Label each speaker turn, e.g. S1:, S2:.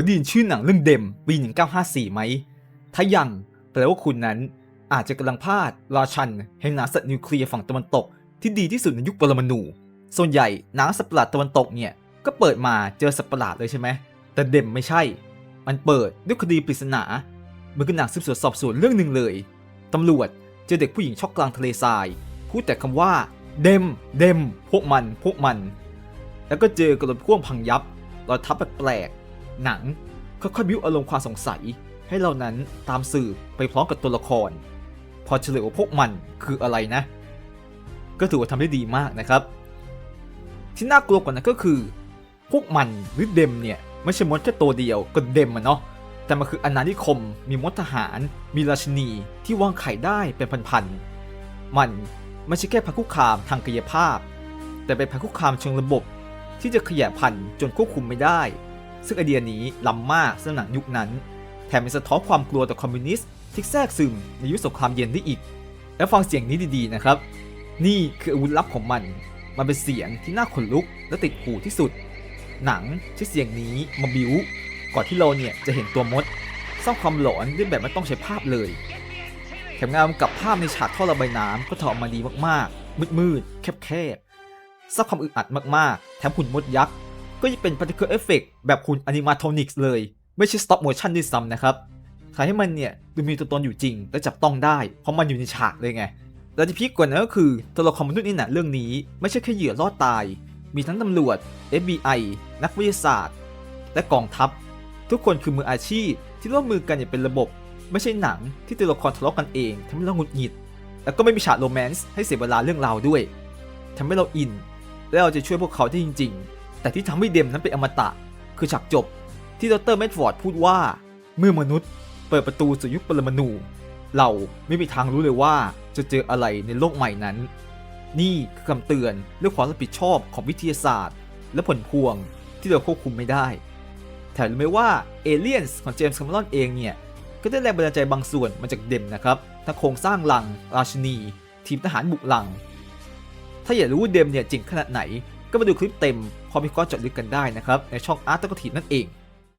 S1: ยได้ยินชื่อหนังเรื่องเดมปี 1954 ไหม ถ้ายังแปลว่าคุณนั้นอาจจะกำลังพลาดราชันแห่งหนังสัตว์นิวเคลียร์ฝั่งตะวันตกที่ดีที่สุดในยุคปรมาณูส่วนใหญ่หนังสัตว์ประหลาดตะวันตกเนี่ย ก็เปิดมาเจอสัตว์ประหลาดเลยใช่ไหม แต่เดมไม่ใช่ มันเปิดด้วยคดีปริศนาเหมือนกับหนังสืบสวนสอบสวนเรื่องหนึ่งเลยตำรวจเจอเด็กผู้หญิงช็อกกลางทะเลทราย พูดแต่คำว่า เดม เดม พวกมัน พวกมัน แล้วก็เจอกระโดดพ่วงพังยับรอยทับแปลก หนังค่อยๆบิ้วอารมณ์ความสงสัย ให้เรานั้นตามสื่อไปพร้อมกับตัวละคร พอเฉลยว่าพวกมันคืออะไรนะ ก็ถือว่าทำได้ดีมากนะครับ ที่น่ากลัวกว่านั้นก็คือ พวกมันหรือเดมเนี่ยไม่ใช่มดแค่ตัวเดียวก็เดมอะเนาะแต่มันคืออาณานิคม มีมดทหาร มีราชินีที่วางไข่ได้เป็นพันๆ มันไม่ใช่แค่ภัยคุกคามทางกายภาพ แต่เป็นภัยคุกคามเชิงระบบที่จะขยายพันธุ์จนควบคุมไม่ได้ ซึ่งไอเดียนี้ล้ำมากสำหรับหนังยุคนั้น แถมยังสะท้อนความกลัวต่อคอมมิวนิสต์ที่แทรกซึมในยุคสงครามเย็นได้อีก แล้วฟังเสียงนี้ดีๆนะครับ นี่คืออาวุธลับของมัน มันเป็นเสียงที่น่าขนลุกและติดหูที่สุด หนังใช้เสียงนี้มาบิวก่อนที่เราเนี่ยจะเห็นตัวมดสร้างความหลอนด้วยแบบไม่ต้องใช้ภาพเลยแถมงานกับภาพในฉากท่อระบายน้ำก็ถอดออกมาดีมากๆ มืดๆ แคบๆสร้างความอึดอัดมากๆ แถมหุ่นมดยักษ์ ก็ยังเป็น particle effect แบบหุ่น animatronics เลย ไม่ใช่ stop motion ด้วยซ้ำนะครับทำให้มันเนี่ยดูมีตัวตนอยู่จริง และจับต้องได้ เพราะมันอยู่ในฉากเลยไง และที่พีคกว่านั้นก็คือตัวละครมนุษย์ในหนังเรื่องนี้ ไม่ใช่แค่เหยื่อรอดตาย มีทั้งตำรวจ FBI นักวิทยาศาสตร์ และกองทัพ ทุกคนคือมืออาชีพที่ร่วมมือกันอย่างเป็นระบบ ไม่ใช่หนังที่ตัวละครทะเลาะกันเองทำให้เราหงุดหงิด แล้วก็ไม่มีฉากโรแมนต์ให้เสียเวลาเรื่องราวด้วยทำให้เราอิน และเราจะช่วยพวกเขาได้จริง ๆ แต่ที่ทำให้เดมนั้นเป็นอมตะ คือฉากจบที่ดรแมดฟอร์ดพูดว่า เมื่อมนุษย์เปิดประตูสู่ยุคปรมาณูเราไม่มีทางรู้เลยว่าจะเจออะไรในโลกใหม่นั้น นี่คือคำเตือนเรื่องความรับผิดชอบของวิทยาศาสตร์ และผลพวงที่เราควบคุมไม่ได้ แถมรู้ไหมว่าเอเลียนส์ของเจมส์คาเมรอนเองเนี่ย ก็ได้แรงบันดาลใจบางส่วนมาจากเดมนะครับทั้งโครงสร้างลัง ราชินี ทีมทหารบุกลัง ถ้าอยากรู้ว่าเดมเนี่ยจริงขนาดไหน ก็มาดูคลิปเต็มพร้อมวิเคราะห์เจาะลึกกันได้นะครับในช่องอาร์ตตกทีนั่นเอง